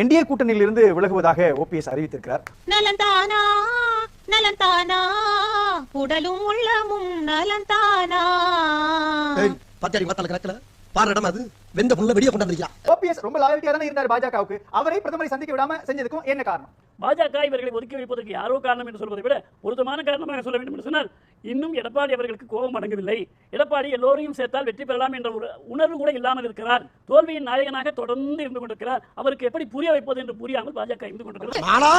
NDA கூட்டணியில் இருந்து விலகுவதாக ஓபிஎஸ் அறிவித்திருக்கிறார். நலந்தானா நலந்தானா உடலும் உள்ளமும் நலந்தானா? பாத்தியாடி மாத்தால கிடக்கல? பாரு இடம் அது. வெந்த புல்ல வெடிய கொண்டாந்துருக்கா ஓபிஎஸ் ரொம்ப லாயல்ட்டியா தானே இருந்தார் பாஜகவுக்கு. அவரை பிரதமரை சந்திக்க விடாம செஞ்சதுக்கும் என்ன காரணம்? பாஜக இவர்களை ஒதுக்கி வைப்பதற்கு யாரோ காரணம் என்று சொல்வதை விட பொருத்தமான காரணமாக சொல்ல வேண்டும் என்று சொன்னால் இன்னும் எடப்பாடி அவர்களுக்கு கோபம் அடங்கவில்லை எடப்பாடி எல்லோரையும் சேர்த்தால் வெற்றி பெறலாம் என்ற ஒரு உணர்வு கூட இல்லாமல் இருக்கிறார். தோல்வியின் நாயகனாக தொடர்ந்து இருந்து கொண்டிருக்கிறார். அவருக்கு எப்படி புரிய வைப்பது என்று புரியாமல் பாஜக இருந்து கொண்டிருக்கிறார். ஆனா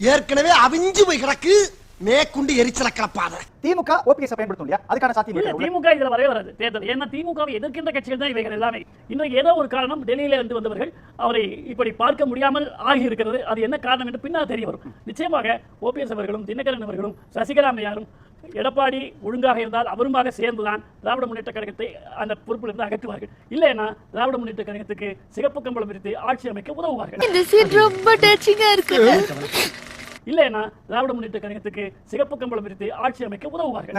ஏற்கனவே அவிஞ்சு போய் கிடக்கு. மேற்குண்டு எரிச்சல கலப்பாத. திமுக ஓபிஎஸ் பயன்படுத்தும் இல்லையா? அதுக்கான சாத்தியம்? திமுக இதுல வரவே வராது. தேர்தல். ஏன்னா திமுகவை எதிர்க்கின்ற கட்சிகள் தான் இவைகள் எல்லாமே. இன்றைக்கு ஏதோ ஒரு காரணம் டெல்லியில இருந்து வந்தவர்கள் அவரை இப்படி பார்க்க முடியாமல் ஆகி இருக்கிறது அது என்ன காரணம் என்று பின்னால் தெரிய வரும். நிச்சயமாக ஓபிஎஸ் அவர்களும் தினகரன் அவர்களும் சசிகலா அம்மையாரும் எடப்பாடி ஒழுங்காக இருந்தால் அவருமாக சேர்ந்துதான் திராவிட முன்னேற்ற கழகத்தை அந்த பொறுப்பிலிருந்து அகற்றுவார்கள். இல்லைன்னா திராவிட முன்னேற்ற கழகத்துக்கு சிகப்பு கம்பளம் விரித்து ஆட்சி அமைக்க உதவுவார்கள். இல்லைன்னா திராவிட முன்னேற்ற கழகத்துக்கு சிகப்பு கம்பளம் விரித்து ஆட்சி அமைக்க உதவுவார்கள்.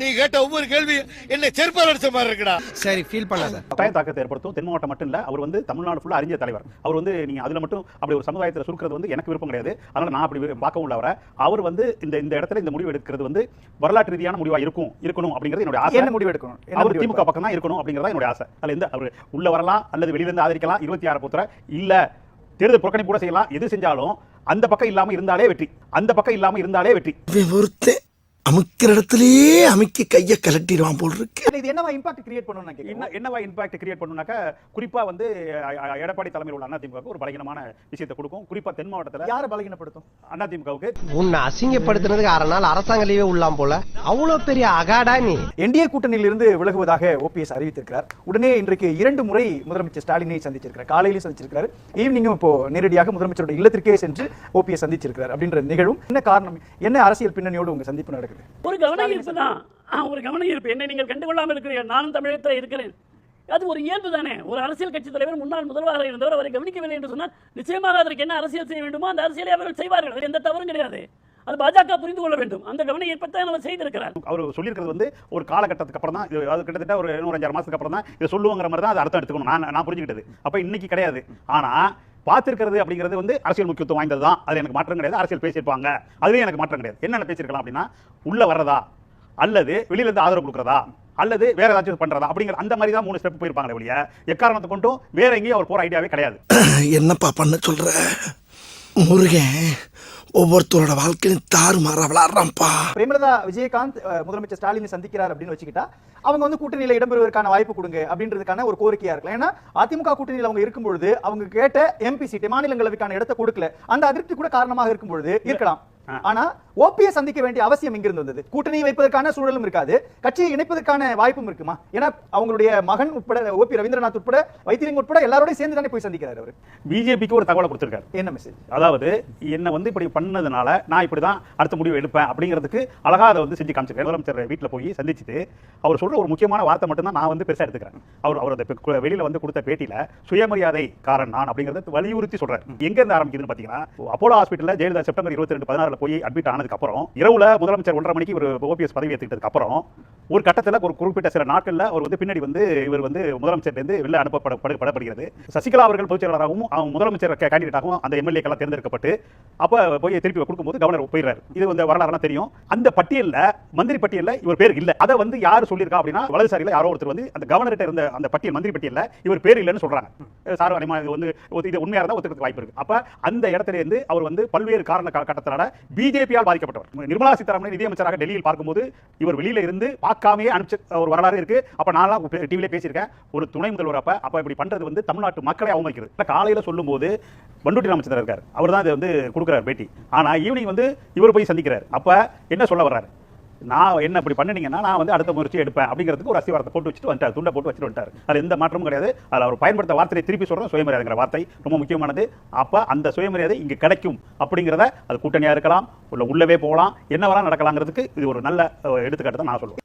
நீ கேட்ட ஒவ்வொரு கேள்வி என்ன செருப்பால் அடிச்ச மாதிரி இருக்குடா. சரி ஃபீல் பண்ணாத. கட்டாய தாக்கத்தை ஏற்படுத்தும். தென் மாவட்டம் மட்டும் இல்ல அவர் வந்து தமிழ்நாடு ஃபுல்லா அறிஞ்ச தலைவர். அவர் வந்து நீங்க அதுல மட்டும் அப்படி ஒரு சமுதாயத்தில் சுருக்கிறது வந்து எனக்கு விருப்பம் கிடையாது. அதனால நான் அப்படி பார்க்கவும் இல்லை அவரை. அவர் வந்து இந்த இந்த இடத்துல இந்த முடிவு எடுக்கிறது வந்து வரலாற்று ரீதியான முடிவா இருக்கும் இருக்கணும் அப்படிங்கிறது என்னுடைய ஆசை. என்ன முடிவு எடுக்கணும்? அவர் திமுக பக்கம் தான் இருக்கணும் அப்படிங்கறதா என்னுடைய ஆசை. அதுல எந்த அவர் உள்ள வரலாம் அல்லது வெளியில இருந்து ஆதரிக்கலாம். இருபத்தி ஆறு புத்திர இல்ல தேர்தல் புறக்கணிப்பு கூட செய்யலாம். எது செஞ்சாலும் அந்த பக்கம் இல்லாம இருந்தாலே வெற்றி. அந்த பக்கம் இல்லாம இருந்தாலே வெற்றி. அமுக்கிற இடத்துலயே அமுக்கி கைய கலட்டிடுவான் போல் இருக்கு. இல்ல, இது என்னவா இம்பாக்ட் கிரியேட் பண்ணணும் என்னவா இம்பாக்ட் கிரியேட் பண்ணுனாக்கா குறிப்பா வந்து எடப்பாடி தலைமையில் உள்ள அதிமுக ஒரு பலகீனமான விஷயத்தை கொடுக்கும். குறிப்பா தென் மாவட்டத்துல யாரை பலகீனப்படுத்தும்? அதிமுகவுக்கு உன்னை அசிங்கப்படுத்தினதுக்கு அரை நாள் அரசாங்க லீவே உள்ளாம் போல. அவ்வளவு பெரிய அகாடா நீ. என்டிஏ கூட்டணியில் இருந்து விலகுவதாக ஓபிஎஸ் அறிவித்திருக்கிறார். உடனே இன்றைக்கு இரண்டு முறை முதலமைச்சர் ஸ்டாலினை சந்திச்சிருக்கிறார். காலையிலும் சந்திச்சிருக்கிறார். ஈவினிங்கும் இப்போ நேரடியாக முதலமைச்சரோட இல்லத்திற்கே சென்று ஓபிஎஸ் சந்திச்சிருக்கிறார் அப்படின்ற நிகழும். என்ன காரணம்? என்ன அரசியல் பின்னணியோடு உங்க சந்திப்பு நடக்குது. ஒரு கவன ஈர்ப்பு தான். ஆ, ஒரு கவன ஈர்ப்பு என்னை நீங்கள் கண்டுகொள்ளாமல் இருக்கிறீர்கள். நானும் தமிழகத்தில் இருக்கிறேன். அது ஒரு இயல்பு தானே. ஒரு அரசியல் கட்சி தலைவர் முன்னாள் முதல்வராக இருந்தவர் அவரை கவனிக்கவில்லை என்று சொன்னால் நிச்சயமாக அதற்கு என்ன அரசியல் செய்ய வேண்டுமோ அந்த அரசியலை அவர்கள் செய்வார்கள். எந்த தவறும் கிடையாது. அது பாஜக புரிந்து கொள்ள வேண்டும். அந்த கவன ஈர்ப்பை அவர் செய்திருக்கிறார். அவர் சொல்லியிருக்கிறது வந்து ஒரு காலகட்டத்துக்கு அப்புறம் தான் இது அது கிட்டத்தட்ட ஒரு நூறு அஞ்சாறு மாசத்துக்கு அப்புறம் தான் இதை சொல்லுவாங்கிற மாதிரி தான் அது அர்த்தம் எடுத்துக்கணும். நான் நான் புரிஞ்சுக்கிட்டது. அப்ப இன்னைக்கு கிடையாது. ஆனா பார்த்துருக்கிறது அப்படிங்கிறது வந்து அரசியல் முக்கியத்துவம் வாய்ந்தது தான். அது எனக்கு மாற்றம் கிடையாது. அரசியல் பேசியிருப்பாங்க. அதுலேயும் எனக்கு மாற்றம் கிடையாது. என்னென்ன பேசியிருக்கலாம் அப்படின்னா உள்ள வர்றதா? அல்லது வெளியிலேருந்து ஆதரவு கொடுக்குறதா? அல்லது வேற ஏதாச்சும் பண்றதா? அப்படிங்கிற அந்த மாதிரி தான் மூணு ஸ்டெப் போயிருப்பாங்க வெளிய எக்காரணத்தை கொண்டும் வேற எங்கேயும் அவர் போற ஐடியாவே கிடையாது. என்னப்பா பண்ண சொல்ற? முருகன் ஒவ்வொருத்தரோட வாழ்க்கையும் தாறுமாற விளாடுறான்ப்பா. பிரேமலதா விஜயகாந்த் முதலமைச்சர் ஸ்டாலினை சந்திக்கிறார் அப்படின்னு வச்சுக்கிட்டா அவங்க வந்து கூட்டணியில இடம்பெறுவதற்கான வாய்ப்பு கொடுங்க அப்படின்றதுக்கான ஒரு கோரிக்கையா இருக்கலாம். ஏன்னா அதிமுக கூட்டணியில் அவங்க இருக்கும் பொழுது அவங்க கேட்ட எம்பி சீட்டு மாநிலங்களவைக்கான இடத்தை கொடுக்கல. அந்த அதிருப்தி கூட காரணமாக இருக்கும் பொழுது இருக்கலாம். ஆனா ஓபிஎஸ் சந்திக்க வேண்டிய அவசியம் எங்கிருந்து வந்தது. கூட்டணி வைப்பதற்கான சூழலும் இருக்காது. கட்சியை இணைப்பதற்கான வாய்ப்பும் இருக்குமா? ஏன்னா அவங்களுடைய மகன் உட்பட ஓபி ரவீந்திரநாத் உட்பட வைத்திலிங்கம் உட்பட எல்லாரோடையும் சேர்ந்து தானே போய் சந்திக்கிறார் அவர். பிஜேபிக்கு ஒரு தகவலை கொடுத்திருக்காரு. என்ன மெசேஜ் அதாவது என்ன வந்து இப்படி பண்ணதுனால நான் இப்படி தான் அடுத்த முடிவு எடுப்பேன் அப்படிங்கிறதுக்கு அழகா அதை வந்து செஞ்சு காமிச்சிருக்கேன் முதலமைச்சர் வீட்டில் போய் சந்திச்சுட்டு அவர் சொல்ற ஒரு முக்கியமான வார்த்தை மட்டும் தான் நான் வந்து பெருசா எடுத்துக்கிறேன். அவர் அவர் அந்த வெளியில வந்து கொடுத்த பேட்டியில சுயமரியாதை காரன் நான் அப்படிங்கறத வலியுறுத்தி சொல்றாரு. எங்க இருந்து ஆரம்பிக்குதுன்னு பாத்தீங்கன்னா அப்போலோ ஹாஸ்பிட்டல்ல ஜெயலலிதா செப்டம்பர் இருபத்தி ரெண்டு பதினாறுல போய் அட்மிட் ஆனதுக்கு அப்புறம் இரவுல முதலமைச்சர் ஒன்றரை மணிக்கு ஒரு ஓபிஎஸ் பதவி ஏற்றுக்கிட்டதுக்கு அப்புறம் ஒரு கட்டத்தில் ஒரு குறிப்பிட்ட சில நாட்களில் அவர் வந்து பின்னாடி வந்து இவர் வந்து முதலமைச்சர்லேருந்து வெளில அனுப்பப்பட படப்படுகிறது. சசிகலா அவர்கள் பொதுச் செயலாளராகவும் அவங்க முதலமைச்சர் கேண்டிடேட்டாகவும் அந்த எம்எல்ஏக்கெல்லாம் தேர்ந்தெடுக்கப்பட்டு அப்போ போய் திருப்பி கொடுக்கும்போது கவர்னர் போயிடுறாரு. இது வந்து வரலாறுலாம் தெரியும். அந்த பட்டியலில் மந்திரி பட்டியலில் இவர் பேர் இல்லை. அதை வந்து யார் சொல்லியிருக்கா அப்படின்னா வலதுசாரியில் யாரோ ஒருத்தர் வந்து அந்த கவர்னர்கிட்ட இருந்த அந்த பட்டியல் மந்திரி பட்டியலில் இவர் பேர் இல்லைன்னு சொல்கிறாங்க சார் அனிமா இது வந்து ஒத்து- இது உண்மையாக இருந்தால் ஒத்துக்கிறதுக்கு வாய்ப்பு இருக்குது அப்போ அந்த இடத்துல இருந்து அவர் வந்து பல்வேறு காரண கட்டத்தினால பிஜேபியால் பாதிக்கப்பட்டவர். நிர்மலா சீதாராமன் நிதியமைச்சராக டெல்லியில் பார்க்கும்போது இவர் வெளியில இருந்து பார்க்காமயே அனுப்பிச்ச ஒரு வரலாறு இருக்கு. அப்ப நான் டிவில பேசியிருக்கேன். ஒரு துணை முதல்வர் அப்ப அப்ப இப்படி பண்றது வந்து தமிழ்நாட்டு மக்களை அவமதிக்கிறது இல்ல, காலையில சொல்லும்போது பண்டுட்டி ராமச்சந்திரன் இருக்கார். அவர் தான் இதை வந்து கொடுக்குறாரு பேட்டி. ஆனா ஈவினிங் வந்து இவர் போய் சந்திக்கிறார். அப்ப என்ன சொல்ல வர்றாரு? நான் என்ன இப்படி பண்ணினீங்கன்னா நான் வந்து அடுத்த முயற்சி எடுப்பேன் அப்படிங்கிறதுக்கு ஒரு அஸ்திவாரத்தை போட்டு வச்சுட்டு வந்துட்டார். துண்டை போட்டு வச்சுட்டு வந்துட்டார். அதில் எந்த மாற்றமும் கிடையாது. அதில் அவர் பயன்படுத்த வார்த்தையை திருப்பி சொல்கிறோம் சுயமரியாதைங்கிற வார்த்தை. ரொம்ப முக்கியமானது. அப்போ அந்த சுயமரியாதை இங்கே கிடைக்கும் அப்படிங்கிறத அது கூட்டணியாக இருக்கலாம் உள்ள உள்ளவே போகலாம் என்ன வேணா நடக்கலாங்கிறதுக்கு இது ஒரு நல்ல எடுத்துக்காட்டு தான் நான் சொல்லுவேன்.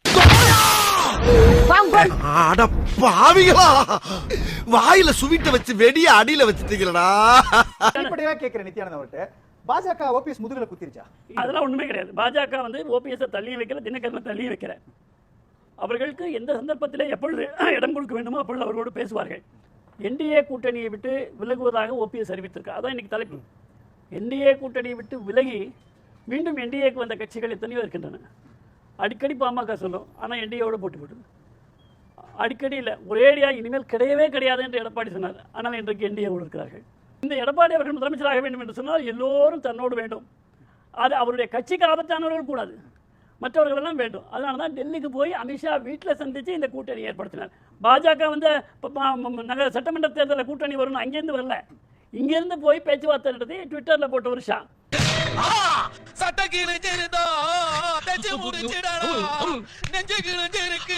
வாயில சுவிட்ட வச்சு வெடிய அடியில வச்சுட்டீங்களடா! அடிப்படையாக கேட்கிறேன் நித்யானந்த் அவர்கிட்ட. பாஜக ஓபிஎஸ் முதுகில் குத்திருச்சா? அதெல்லாம் ஒன்றுமே கிடையாது. பாஜக வந்து ஓபிஎஸ்ஸை தள்ளி வைக்கிற தினகரனை தள்ளி வைக்கிற அவர்களுக்கு எந்த சந்தர்ப்பத்தில் எப்பொழுது இடம் கொடுக்க வேண்டுமோ அப்பொழுது அவர்களோடு பேசுவார்கள். என்டிஏ கூட்டணியை விட்டு விலகுவதாக ஓபிஎஸ் அறிவித்திருக்கார் அதான் இன்றைக்கி தலைப்பு. என்டிஏ கூட்டணியை விட்டு விலகி மீண்டும் என்டிஏக்கு வந்த கட்சிகள் எத்தனையோ இருக்கின்றன. அடிக்கடி பாமக சொல்லும். ஆனால் என்டிஏவோட போட்டு போட்டுது அடிக்கடி இல்லை. ஒரேடியாக இனிமேல் கிடையவே கிடையாது என்று எடப்பாடி சொன்னார். ஆனால் இன்றைக்கு என்டிஏவோடு இருக்கிறார்கள். இந்த எடப்பாடி அவர்கள் முதலமைச்சராக வேண்டும் என்று சொன்னால் எல்லோரும் தன்னோடு வேண்டும். அது அவருடைய கட்சிக்கு ஆபத்தானவர்கள் கூடாது. மற்றவர்கள் எல்லாம் வேண்டும். அதனால தான் டெல்லிக்கு போய் அமித்ஷா வீட்டில் சந்தித்து இந்த கூட்டணி ஏற்படுத்தினார். பாஜக வந்து இப்ப நகர சட்டமன்ற தேர்தலில் கூட்டணி வரும்னு அங்கேருந்து வரல. இங்கேருந்து போய் பேச்சுவார்த்தை நடத்தி ட்விட்டரில் போட்ட ஒரு ஷா சட்ட கிழிஞ்சிருந்தா தச்சு முடிச்சிடலாம் நெஞ்சு கிழிஞ்சிருக்கு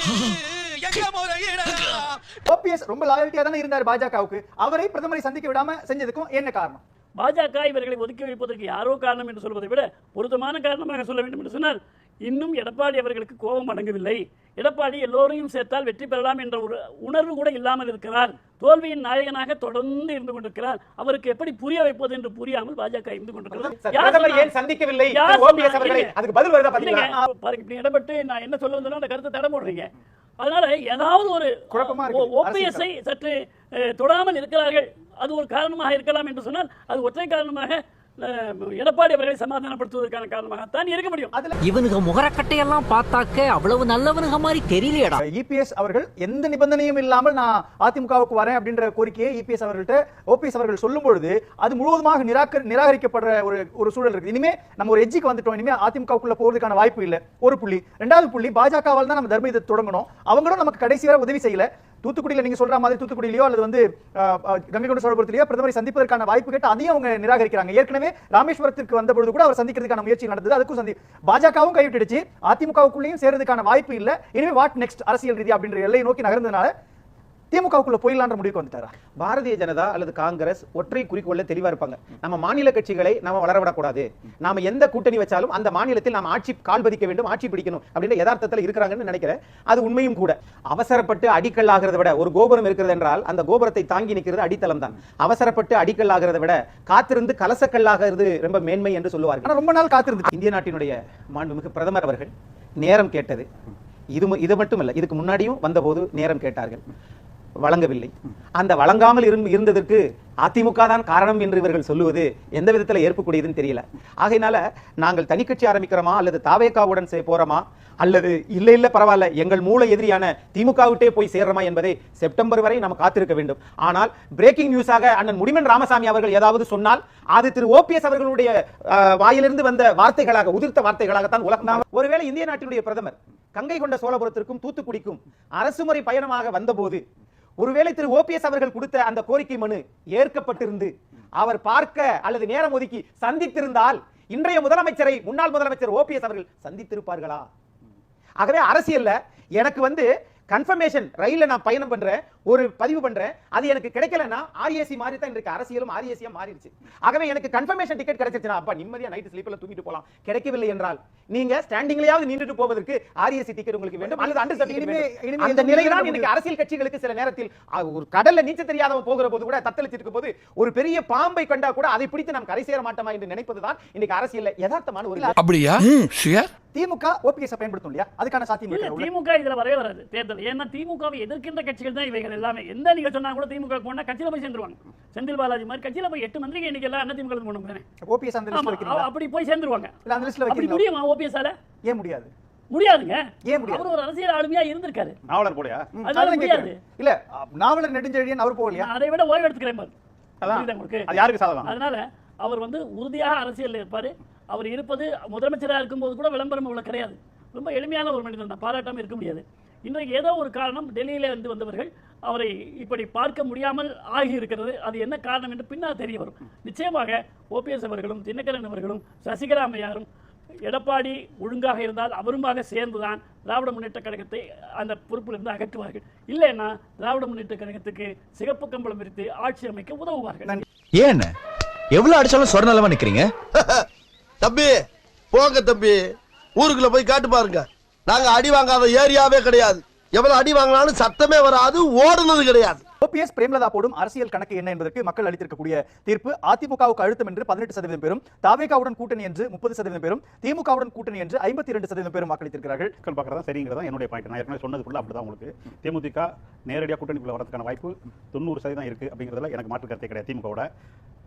ஓபிஎஸ் ரொம்ப லாயல்ட்டியா தானே இருந்தார் பாஜகவுக்கு. அவரை பிரதமரை சந்திக்க விடாம செஞ்சதுக்கும் என்ன காரணம்? பாஜக இவர்களை ஒதுக்கி வைப்பதற்கு யாரோ காரணம் என்று சொல்வதை விட பொருத்தமான காரணமாக சொல்ல வேண்டும் என்று சொன்னால் இன்னும் எடப்பாடி அவர்களுக்கு கோபம் அடங்கவில்லை. எடப்பாடி எல்லோரையும் சேர்த்தால் வெற்றி பெறலாம் என்ற ஒரு உணர்வு கூட இல்லாமல் இருக்கிறார். தோல்வியின் நாயகனாக தொடர்ந்து இருந்து கொண்டிருக்கிறார். அவருக்கு எப்படி புரிய வைப்பது என்று புரியாமல் பாஜக இருந்து? ஏன் சந்திக்கவில்லை. அதுக்கு பதில் பாருங்க இடப்பட்டு நான் என்ன சொல்ல அந்த கருத்தை தடை போடுறீங்க. அதனால ஏதாவது ஒரு. ஓபிஎஸ்ஐ சற்று தொடாமல் இருக்கிறார்கள். அது ஒரு காரணமாக இருக்கலாம் என்று சொன்னால் அது ஒற்றை காரணமாக எடப்பாடி அவர்களை சமாதானப்படுத்துவதற்கான காரணமாகத்தான் இருக்க முடியும். அதுல இவனுங்க முகரக்கட்டையெல்லாம் பார்த்தாக்க அவ்வளவு நல்லவனுங்க மாதிரி தெரியலையடா. இபிஎஸ் அவர்கள் எந்த நிபந்தனையும் இல்லாமல் நான் அதிமுகவுக்கு வரேன் அப்படின்ற கோரிக்கையை இபிஎஸ் அவர்கள்ட்ட ஓபிஎஸ் அவர்கள் சொல்லும் பொழுது அது முழுவதுமாக நிராகரி நிராகரிக்கப்படுற ஒரு ஒரு சூழல் இருக்கு இனிமே நம்ம ஒரு எஜ்ஜிக்கு வந்துட்டோம். இனிமே அதிமுகவுக்குள்ள போறதுக்கான வாய்ப்பு இல்ல. ஒரு புள்ளி. ரெண்டாவது புள்ளி பாஜகவால் தான் நம்ம தர்ம யுத்தத்தை தொடங்கணும். அவங்களும் நமக்கு கடைசி வரை உதவி செய்யல. தூத்துக்குடியில நீங்க சொல்ற மாதிரி தூத்துக்குடியிலயோ அல்லது வந்து கங்கை கொண்ட சோழபுரத்திலேயோ பிரதமரை சந்திப்பதற்கான வாய்ப்பு கேட்டு அதையும் அவங்க நிராகரிக்கிறாங்க. ஏற்கனவே ராமேஸ்வரத்திற்கு வந்த பொழுது கூட அவர் சந்திக்கிறதுக்கான முயற்சி நடந்தது. அதுக்கும் சந்தி பாஜகவும் கைவிட்டுடுச்சு. அதிமுகவுக்குள்ளேயும் சேர்றதுக்கான வாய்ப்பு இல்ல. இனிமே வாட் நெக்ஸ்ட் அரசியல் ரீதி அப்படின்ற எல்லையை நோக்கி நகர்ந்ததுனால திமுகவுக்குள்ள போயிடலான்ற முடிவுக்கு வந்துட்டாரா? பாரதிய ஜனதா அல்லது காங்கிரஸ் ஒற்றை குறிக்கோள்ல தெளிவா இருப்பாங்க. நம்ம மாநில கட்சிகளை நாம வளரவிடக்கூடாது. நாம எந்த கூட்டணி வச்சாலும் அந்த மாநிலத்தில் நாம ஆட்சி கால் பதிக்க வேண்டும் ஆட்சி பிடிக்கணும் அப்படின்ற யதார்த்தத்தில் இருக்கிறாங்கன்னு நினைக்கிறேன். அது உண்மையும் கூட. அவசரப்பட்டு அடிக்கல் ஆகிறத விட ஒரு கோபுரம் இருக்கிறது என்றால் அந்த கோபுரத்தை தாங்கி நிற்கிறது அடித்தளம் தான். அவசரப்பட்டு அடிக்கல் ஆகிறத விட காத்திருந்து கலசக்கல்லாகிறது ரொம்ப மேன்மை என்று சொல்லுவார்கள். ஆனா ரொம்ப நாள் காத்திருந்துச்சு இந்திய நாட்டினுடைய மாண்புமிகு பிரதமர் அவர்கள் நேரம் கேட்டது. இது இது மட்டும் இல்ல இதுக்கு முன்னாடியும் வந்தபோது நேரம் கேட்டார்கள். வழங்கவில்லை. அந்த வழங்காமல் இருந்து இருந்ததற்கு அதிமுக தான் காரணம் என்று இவர்கள் சொல்லுவது எந்த விதத்தில் ஏற்பக்கூடியதுன்னு தெரியல. ஆகையினால நாங்கள் தனிக்கட்சி ஆரம்பிக்கிறோமா அல்லது தாவேகாவுடன் செய்ய போறோமா? அல்லது இல்லை இல்ல பரவாயில்ல எங்கள் மூல எதிரியான திமுக விட்டே போய் சேர்றோமா என்பதை செப்டம்பர் வரை நாம் காத்திருக்க வேண்டும். ஆனால் பிரேக்கிங் நியூஸாக அண்ணன் முடிமன் ராமசாமி அவர்கள் ஏதாவது சொன்னால் அது திரு ஓபிஎஸ் அவர்களுடைய அஹ், வாயிலிருந்து வந்த வார்த்தைகளாக உதிர்த்த வார்த்தைகளாகத்தான் உலகம். ஒருவேளை இந்திய நாட்டினுடைய பிரதமர் கங்கை கொண்ட சோழபுரத்திற்கும் தூத்துக்குடிக்கும் அரசுமுறை பயணமாக வந்தபோது ஒருவேளை திரு ஓபிஎஸ் அவர்கள் கொடுத்த அந்த கோரிக்கை மனு ஏற்கப்பட்டிருந்து அவர் பார்க்க அல்லது நேரம் ஒதுக்கி சந்தித்திருந்தால் இன்றைய முதலமைச்சரை முன்னாள் முதலமைச்சர் ஓபிஎஸ் அவர்கள் சந்தித்திருப்பார்களா? ஆகவே அரசியல்ல எனக்கு வந்து கன்ஃபர்மேஷன் ரயில்ல நான் பயணம் பண்றேன். ஒரு பதிவு பண்றேன். அது எனக்கு கிடைக்கலன்னா ஆர்ஏசி மாறி தான் இன்றைக்கு அரசியலும் ஆர்ஏசியா மாறிடுச்சு. ஆகவே எனக்கு கன்ஃபர்மேஷன் டிக்கெட் கிடைச்சிருச்சுன்னா அப்பா நிம்மதியா நைட் ஸ்லீப்ல தூங்கிட்டு போலாம். கிடைக்கவில்லை என்றால் நீங்க ஸ்டாண்டிங்லயாவது நின்றுட்டு போவதற்கு ஆர்ஏசி டிக்கெட் உங்களுக்கு வேண்டும். அல்லது அண்டர். இனிமே அந்த எதுவும் நிலை தான் நிறுத்த இன்னைக்கு அரசியல் கட்சிகளுக்கு சில நேரத்தில் ஒரு கடல்ல நீச்சல் தெரியாதவன் போகிற போது கூட தத்தளிச்சிட்டு போது ஒரு பெரிய பாம்பை கண்டா கூட அதை பிடித்து நாம் கரை சேர மாட்டோமா என்று நினைப்பதுதான் இன்னைக்கு அரசியல்ல யதார்த்தமான ஒரு அப்படியா? திமுக ஓபிஎஸ் பயன்படுத்தும் இல்லையா? அதுக்கான சாத்தியம் இருக்கா? திமுக இதுல வரவே வராது. தேர்தல். ஏன்னா திமுகவை எதிர்க்கின்ற கட்சிகள் தான் இவைகள். எல்லாமே எந்த நீங்க சொன்னா கூட திமுக போனா கட்சியில போய் சேர்ந்துருவாங்க. செந்தில் பாலாஜி மாதிரி கட்சியில போய் எட்டு மந்திரிக்கு இன்னைக்கு எல்லாம் அண்ணா திமுக கொண்டு போறேன் ஓபிஎஸ் அந்த லிஸ்ட்ல வைக்கிறீங்களா? அப்படி போய் சேர்ந்துருவாங்க. இல்ல அந்த லிஸ்ட்ல அப்படி முடியுமா ஓபிஎஸ் ஆல ஏன் முடியாது? முடியாதுங்க. ஏன் முடியாது? அவர் ஒரு அரசியல் ஆளுமையா இருந்திருக்காரு. நாவலர் போலயா? அதனால அதான் முடியாது. இல்ல நாவலர் நெடுஞ்செழியன் அவர் போகலையா? நான் அதை விட ஓய்வு எடுத்துக்கிறேன் பாரு. அது யாருக்கு சாதகம்? அதனால அவர் வந்து உறுதியாக அரசியல் இருப்பாரு. அவர் இருப்பது முதலமைச்சராக இருக்கும்போது கூட விளம்பரம் இவ்வளவு கிடையாது. ரொம்ப எளிமையான ஒரு மனிதன் தான். பாராட்டாம இருக்க முடியாது. இன்றைக்கு ஏதோ ஒரு காரணம் டெல்லியில இருந்து வந்தவர்கள் அவரை இப்படி பார்க்க முடியாமல் ஆகி இருக்கிறது அது என்ன காரணம் என்று பின்னால் தெரிய வரும். நிச்சயமாக ஓபிஎஸ் அவர்களும் தினகரன் அவர்களும் சசிகலா அம்மையாரும் எடப்பாடி ஒழுங்காக இருந்தால் அவருமாக சேர்ந்துதான் திராவிட முன்னேற்ற கழகத்தை அந்த பொறுப்பிலிருந்து அகற்றுவார்கள். இல்லைன்னா திராவிட முன்னேற்ற கழகத்துக்கு சிகப்பு கம்பளம் விரித்து ஆட்சி அமைக்க உதவுவார்கள். ஏன்? எவ்வளவு அடிச்சாலும் சொரணலமா நிக்கிறீங்க? தம்பி போங்க தம்பி. ஊருக்குள்ள போய் காட்டு பாருங்க. நாங்க அடி வாங்காத ஏரியாவே கிடையாது. எவ்வளவு அடி வாங்கினாலும் சத்தமே வராது ஓடுனது கிடையாது. ஓபிஎஸ் பிரேமலதா போடும் அரசியல் கணக்கு என்ன என்பதற்கு மக்கள் அளித்திருக்கக்கூடிய தீர்ப்பு அதிமுகவுக்கு அழுத்தம் என்று பதினெட்டு சதவீதம் பேரும் தாவேகாவுடன் கூட்டணி என்று முப்பது சதவீதம் பேரும் திமுகவுடன் கூட்டணி என்று ஐம்பத்தி இரண்டு சதவீதம் பேரும் வாக்களித்திருக்கிறார்கள். மக்கள் பார்க்கறதா சரிங்கிறதா என்னுடைய பாயிண்ட் நான் ஏற்கனவே சொன்னதுக்குள்ள அப்படிதான் உங்களுக்கு. தேமுதிக நேரடியாக கூட்டணிக்குள்ள வரதுக்கான வாய்ப்பு தொண்ணூறு சதவீதம் இருக்கு அப்படிங்கிறதுல எனக்கு மாற்று கருத்தே கிடையாது திமுகவோட.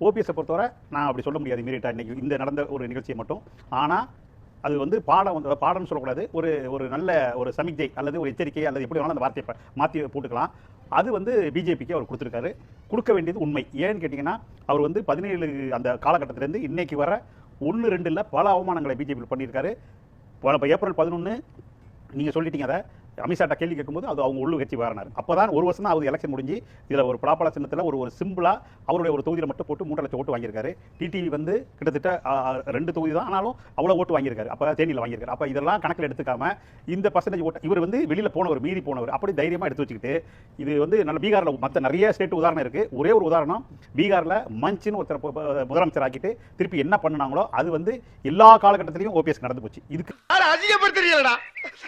ஓபிஎஸ் பொறுத்தவரை நான் அப்படி சொல்ல முடியாது. மீறிட்டா இன்னைக்கு இந்த நடந்த ஒரு நிகழ்ச்சியை மட்டும். ஆனா அது வந்து பாடம் வந்து பாடம்னு சொல்லக்கூடாது. ஒரு ஒரு நல்ல ஒரு சமிக்ஜை அல்லது ஒரு எச்சரிக்கை அல்லது எப்படி வேணாலும் அந்த வார்த்தையை மாற்றி போட்டுக்கலாம். அது வந்து பிஜேபிக்கு அவர் கொடுத்துருக்காரு. கொடுக்க வேண்டியது உண்மை. ஏன்னு கேட்டிங்கன்னா அவர் வந்து பதினேழு அந்த காலகட்டத்திலேருந்து இன்னைக்கு வர ஒன்று ரெண்டு இல்லை பல அவமானங்களை பிஜேபியில் பண்ணியிருக்காரு. இப்போ ஏப்ரல் பதினொன்று நீங்கள் சொல்லிட்டீங்க அதை. அமித்ஷாட்ட கேள்வி கேட்கும்போது அது அவங்க உள்ளு கட்சி வாரினார் அப்போ தான் ஒரு வருஷம் தான் அவர் எலெக்ஷன் முடிஞ்சு. இதில் ஒரு பலாப்பழ சின்னத்தில் ஒரு ஒரு சிம்பிளாக அவருடைய ஒரு தொகுதியில் மட்டும் போட்டு மூன்று லட்சம் ஓட்டு வாங்கியிருக்காரு. டிடிவி வந்து கிட்டத்தட்ட ரெண்டு தொகுதி தான் ஆனாலும் அவ்வளோ ஓட்டு வாங்கியிருக்காரு. அப்போ தேனியில் வாங்கியிருக்காரு. அப்போ இதெல்லாம் கணக்கில் எடுத்துக்காம இந்த பர்சன்டேஜ் ஓட்டு இவர் வந்து வெளியில் போனவர் மீறி போனவர் அப்படி தைரியமாக எடுத்து வச்சுக்கிட்டு இது வந்து நல்ல பீகாரில் மற்ற நிறைய ஸ்டேட் உதாரணம் இருக்குது ஒரே ஒரு உதாரணம் பீகாரில் மஞ்சுன்னு ஒருத்தர் முதலமைச்சர் ஆக்கிட்டு திருப்பி என்ன பண்ணாங்களோ அது வந்து எல்லா காலகட்டத்திலையும் ஓபிஎஸ் நடந்து போச்சு. இதுக்கு அதிகப்படுத்துறீங்களா